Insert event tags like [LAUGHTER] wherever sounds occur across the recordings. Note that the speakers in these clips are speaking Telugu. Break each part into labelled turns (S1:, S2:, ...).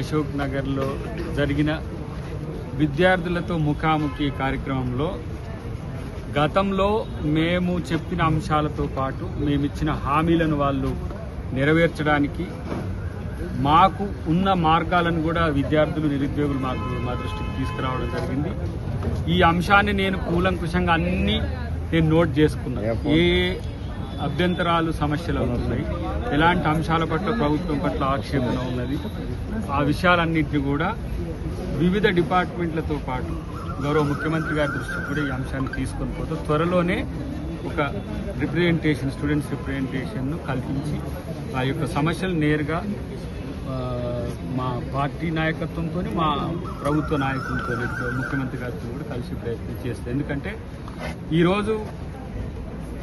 S1: అశోక్ నగర్లో జరిగిన విద్యార్థులతో ముఖాముఖి కార్యక్రమంలో గతంలో మేము చెప్పిన అంశాలతో పాటు మేమిచ్చిన హామీలను వాళ్ళు నెరవేర్చడానికి మాకు ఉన్న మార్గాలను కూడా విద్యార్థులు నిరుద్యోగులు మాకు మా దృష్టికి తీసుకురావడం జరిగింది. ఈ అంశాన్ని నేను కూలంకుషంగా అన్ని నేను నోట్ చేసుకున్నాను. ఏ అభ్యంతరాలు సమస్యలు అవుతున్నాయి. ఎలాంటి అంశాల పట్ల ప్రభుత్వం పట్ల ఆక్షేపణ ఉన్నది? ఆ విషయాలన్నింటినీ కూడా వివిధ డిపార్ట్మెంట్లతో పాటు గౌరవ ముఖ్యమంత్రి గారి దృష్టికి కూడా ఈ అంశాన్ని తీసుకొని పోతే త్వరలోనే ఒక రిప్రజెంటేషన్ స్టూడెంట్స్ రిప్రజెంటేషన్ను కల్పించి ఆ యొక్క సమస్యలు నేరుగా మా పార్టీ నాయకత్వంతో మా ప్రభుత్వ నాయకులతో ముఖ్యమంత్రి గారితో కూడా కలిసి ప్రయత్నం చేస్తాం. ఎందుకంటే ఈరోజు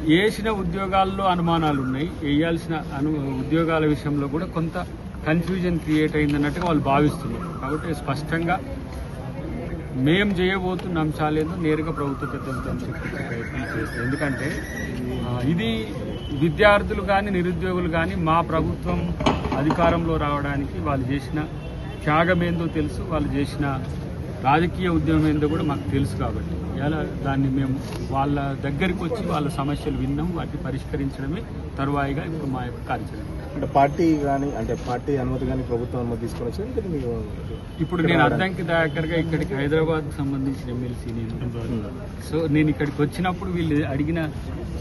S1: వేసిన ఉద్యోగాల్లో అనుమానాలు ఉన్నాయి. వేయాల్సిన అను ఉద్యోగాల విషయంలో కూడా కొంత కన్ఫ్యూజన్ క్రియేట్ అయిందన్నట్టుగా వాళ్ళు భావిస్తున్నారు. కాబట్టి స్పష్టంగా మేం చేయబోతున్న అంశాలేదో నేరుగా ప్రభుత్వ పెద్దలతో చెప్పే ప్రయత్నం చేస్తాం. ఎందుకంటే ఇది విద్యార్థులు కానీ నిరుద్యోగులు కానీ మా ప్రభుత్వం అధికారంలో రావడానికి వాళ్ళు చేసిన త్యాగమేందో తెలుసు. వాళ్ళు చేసిన రాజకీయ ఉద్యమం ఏందో కూడా మాకు తెలుసు కాబట్టి. ఇలా దాన్ని మేము వాళ్ళ దగ్గరికి వచ్చి వాళ్ళ సమస్యలు విన్నాం వాటిని పరిష్కరించడమే తరువాయిగా ఇప్పుడు మా యొక్క కార్యాచరణ.
S2: అంటే పార్టీ కానీ అంటే పార్టీ అనుమతి కానీ ప్రభుత్వం అనుమతి తీసుకొని వచ్చి
S1: ఇప్పుడు నేను అద్దంకి దయాకర్గా ఇక్కడికి హైదరాబాద్ సంబంధించిన ఎమ్మెల్సీ నేను. సో నేను ఇక్కడికి వచ్చినప్పుడు వీళ్ళు అడిగిన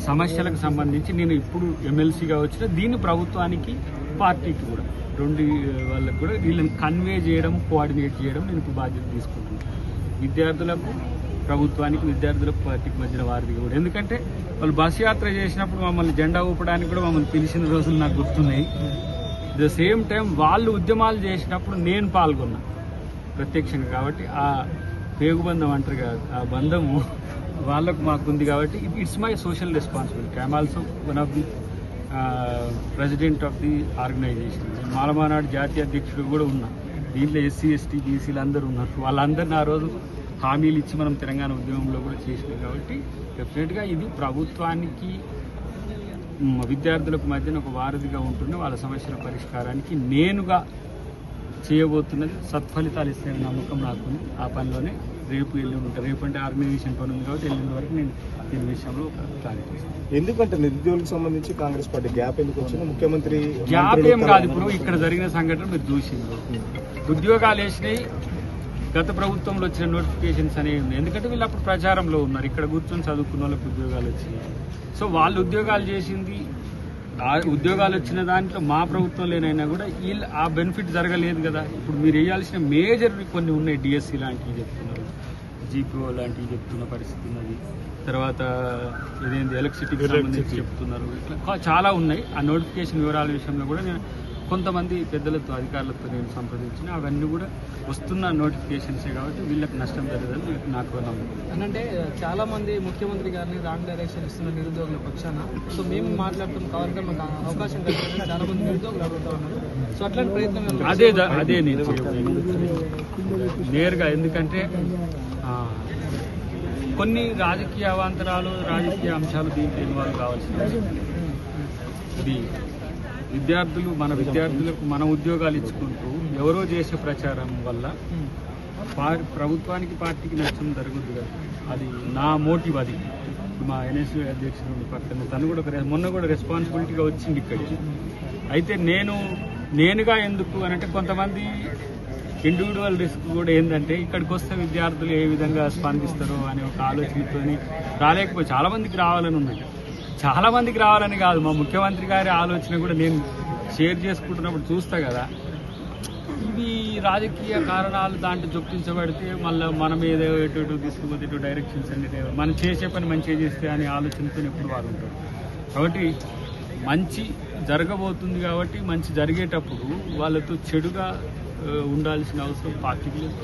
S1: సమస్యలకు సంబంధించి నేను ఇప్పుడు ఎమ్మెల్సీగా వచ్చిన దీన్ని ప్రభుత్వానికి పార్టీకి కూడా. రెండు వాళ్ళకి కూడా వీళ్ళని కన్వే చేయడం కోఆర్డినేట్ చేయడం నేను ఇప్పుడు బాధ్యత తీసుకుంటున్నాను. విద్యార్థులకు ప్రభుత్వానికి విద్యార్థులకు పార్టీకి మధ్యన వారిది కూడా. ఎందుకంటే వాళ్ళు బస్ యాత్ర చేసినప్పుడు మమ్మల్ని జెండా ఊపడానికి కూడా మమ్మల్ని పిలిచిన రోజులు నాకు గుర్తున్నాయి. ద సేమ్ టైం వాళ్ళు ఉద్యమాలు చేసినప్పుడు నేను పాల్గొన్నా. ప్రత్యక్షంగా కాబట్టి ఆ పేగుబంధం అంటారు కదా ఆ బంధము వాళ్ళకు మాకుంది కాబట్టి it's my social responsibility. I'm also one of the president of the organization Malamahanadu జాతీయ అధ్యక్షుడు కూడా ఉన్నా. దీంట్లో ఎస్సీ ఎస్టీ బీసీలు అందరూ ఉన్నారు. వాళ్ళందరినీ ఆ రోజు హామీలు ఇచ్చి మనం తెలంగాణ ఉద్యమంలో కూడా చేసినాం కాబట్టి డెఫినెట్గా ఇది ప్రభుత్వానికి విద్యార్థులకు మధ్యన ఒక వారధిగా ఉంటుంది వాళ్ళ సమస్యల పరిష్కారానికి నేనుగా చేయబోతున్నది. సత్ఫలితాలు ఇస్తే నమ్మకం నాకు ఆ పనిలోనే రేపు ఎల్లుండి ఉంటాను రేపు అంటే ఆర్గనైజేషన్ పని ఉంది కాబట్టి ఎల్లుండి వరకు నేను దీని విషయంలో క్లారిటీ ఇస్తాను.
S2: ఎందుకంటే నిరుద్యోగులకు సంబంధించి కాంగ్రెస్ పార్టీ గ్యాప్ ఎందుకు వచ్చింది? ముఖ్యమంత్రి
S1: గ్యాప్ ఏం కాదు ఇప్పుడు ఇక్కడ జరిగిన సంఘటన మీరు చూసింది ఉద్యోగాలు వేసినాయి గత ప్రభుత్వంలో వచ్చిన నోటిఫికేషన్స్ అనేవి ఉన్నాయి. ఎందుకంటే వీళ్ళు అప్పుడు ప్రచారంలో ఉన్నారు. ఇక్కడ కూర్చొని చదువుకున్న వాళ్ళకి ఉద్యోగాలు వచ్చినాయి. సో వాళ్ళు ఉద్యోగాలు చేసింది ఆ ఉద్యోగాలు వచ్చిన దాంట్లో మా ప్రభుత్వం లేనైనా కూడా వీళ్ళు ఆ బెనిఫిట్ జరగలేదు కదా. ఇప్పుడు మీరు వేయాల్సిన మేజర్ కొన్ని ఉన్నాయి డిఎస్సి లాంటివి చెప్తున్నారు. జీపీఓ లాంటివి చెప్తున్న పరిస్థితి ఉన్నది. తర్వాత ఇదేంటి ఎలక్ట్రిసిటీకి సంబంధించి చెప్తున్నారు. ఇట్లా చాలా ఉన్నాయి. ఆ నోటిఫికేషన్ వివరాల విషయంలో కూడా నేను కొంతమంది పెద్దలతో అధికారులతో నేను సంప్రదించిన అవన్నీ కూడా వస్తున్న నోటిఫికేషన్సే కాబట్టి వీళ్ళకి నష్టం జరగదని నాకు నమ్మకం
S3: అంటే చాలా మంది ముఖ్యమంత్రి గారిని రాంగ్ డైరెక్షన్ ఇస్తున్న నిరుద్యోగుల పక్షాన సో మేము మాట్లాడుతున్న కావాలంటే మాకు అవకాశం కలిగిందని చాలా మంది నిరుద్యోగులు అడుగుతా ఉన్నారు సో అట్లాంటి ప్రయత్నం
S1: అదే అదే నేను. నేరుగా ఎందుకంటే కొన్ని రాజకీయ అవాంతరాలు రాజకీయ అంశాలు దీంట్లో ఇన్వాల్వ్ కావాల్సిన. ఇది విద్యార్థులు మన విద్యార్థులకు మన ఉద్యోగాలు ఇచ్చుకుంటూ ఎవరో చేసే ప్రచారం వల్ల ప్రభుత్వానికి పార్టీకి నష్టం జరుగుద్ది కదా. అది నా మోటివ్ అది. మా ఎన్ఎస్యూ అధ్యక్షుడు పక్కన తను కూడా ఒక మొన్న కూడా రెస్పాన్సిబిలిటీగా వచ్చింది ఇక్కడికి అయితే నేను నేనుగా ఎందుకు అని అంటే కొంతమంది ఇండివిజువల్ రిస్క్ కూడా ఏంటంటే ఇక్కడికి వస్తే విద్యార్థులు ఏ విధంగా స్పందిస్తారో అనే ఒక ఆలోచనతో రాలేకపోయి చాలామందికి రావాలని ఉన్నాయి. చాలా మందికి రావాలని కాదు. మా ముఖ్యమంత్రి గారి ఆలోచన కూడా నేను షేర్ చేసుకుంటున్నప్పుడు చూస్తా కదా. ఇవి రాజకీయ కారణాలు దాంట్లో చొప్పించబడితే మళ్ళీ మనం ఏదో ఎటు తీసుకుపోతే ఇటు డైరెక్షన్స్ అనేది మనం చేసే పని మంచిగా చేస్తే అనే ఆలోచనతో ఎప్పుడు వారు ఉంటారు. కాబట్టి మంచి జరగబోతుంది కాబట్టి మంచి జరిగేటప్పుడు వాళ్ళతో చెడుగా ఉండాల్సిన అవసరం పార్టీకి లేదు.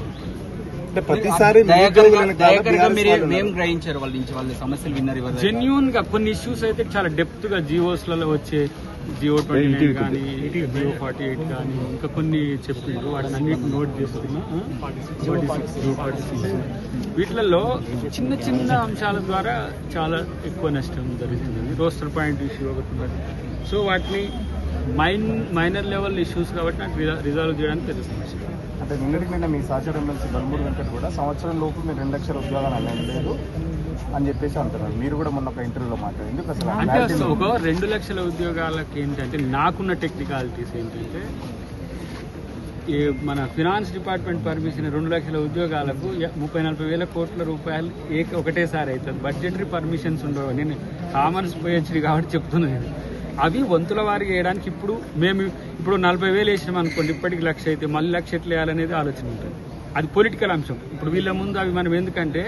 S4: ఏం గ్రహించారు వాళ్ళ నుంచి వాళ్ళ సమస్యలు విన్నారు
S1: జెన్యున్గా కొన్ని ఇష్యూస్ అయితే చాలా డెప్త్గా జియోస్లలో వచ్చే జియో ట్వంటీ కానీ జియో ఫార్టీ ఎయిట్ కానీ ఇంకా కొన్ని చెప్పిండ్రు వాటిని అన్నిటిని నోట్ చేస్తున్నా. Forty six GO forty six వీటిలలో చిన్న చిన్న అంశాల ద్వారా చాలా ఎక్కువ నష్టం జరుగుతుంది. రోస్టర్ పాయింట్ ఇష్యూ ఒకటి సో వాటిని మైన్ మైనర్ లెవెల్ ఇష్యూస్ కాబట్టి నాకు రిజాల్వ్ చేయడానికి పెద్ద సమస్య.
S2: అంటే నిన్నటికి నిన్న మీ సహచర ఎమ్మెల్సీ బల్మూరు వెంకట్ కూడా సంవత్సరం లోపు మీరు రెండు లక్షల ఉద్యోగాలు అనేది లేదు అని చెప్పేసి అంటున్నారు. మీరు కూడా మొన్న ఒక ఇంటర్వ్యూలో ఆ
S1: అంటే అసలు? ఒక రెండు లక్షల ఉద్యోగాలకి ఏంటంటే నాకున్న టెక్నికాలిటీస్ ఏంటంటే ఈ మన ఫినాన్స్ డిపార్ట్మెంట్ పర్మిషన్ రెండు లక్షల ఉద్యోగాలకు ముప్పై నలభై వేల కోట్ల రూపాయలు ఏక ఒకటేసారి అవుతుంది. బడ్జెటరీ పర్మిషన్స్ ఉండవు. నేను కామర్స్ పోయొచ్చింది కాబట్టి చెప్తున్నాను. అవి వంతుల వారికి వేయడానికి ఇప్పుడు మేము ఇప్పుడు నలభై వేలు వేసినాం అనుకోండి ఇప్పటికి లక్ష అయితే మళ్ళీ లక్ష ఎట్లా వేయాలనేది ఆలోచన ఉంటుంది. అది పొలిటికల్ అంశం. ఇప్పుడు వీళ్ళ ముందు అవి మనం ఎందుకంటే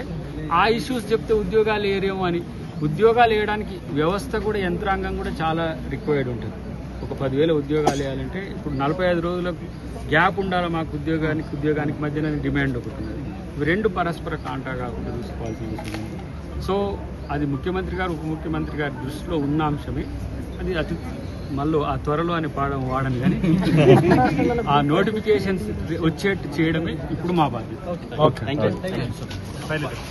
S1: ఆ ఇష్యూస్ చెప్తే ఉద్యోగాలు ఏరేమో అని. ఉద్యోగాలు వేయడానికి వ్యవస్థ కూడా యంత్రాంగం కూడా చాలా రిక్వైర్డ్ ఉంటుంది. ఒక పదివేల ఉద్యోగాలు వేయాలంటే ఇప్పుడు నలభై ఐదు రోజులకు గ్యాప్ ఉండాలి మాకు ఉద్యోగానికి ఉద్యోగానికి మధ్యన డిమాండ్ ఒకటి ఉన్నది. ఇవి రెండు పరస్పర కాంటా కాకుండా చూసుకోవాల్సి ఉంటుంది సో అది ముఖ్యమంత్రి గారు ఉప ముఖ్యమంత్రి గారి దృష్టిలో ఉన్న అంశమే. అది అతి మళ్ళీ ఆ త్వరలో అని పాడడం వాడను కానీ [LAUGHS] ఆ నోటిఫికేషన్స్ వచ్చేట్టు చేయడమే ఇప్పుడు మా బాధ్యత.
S3: Okay
S1: thank you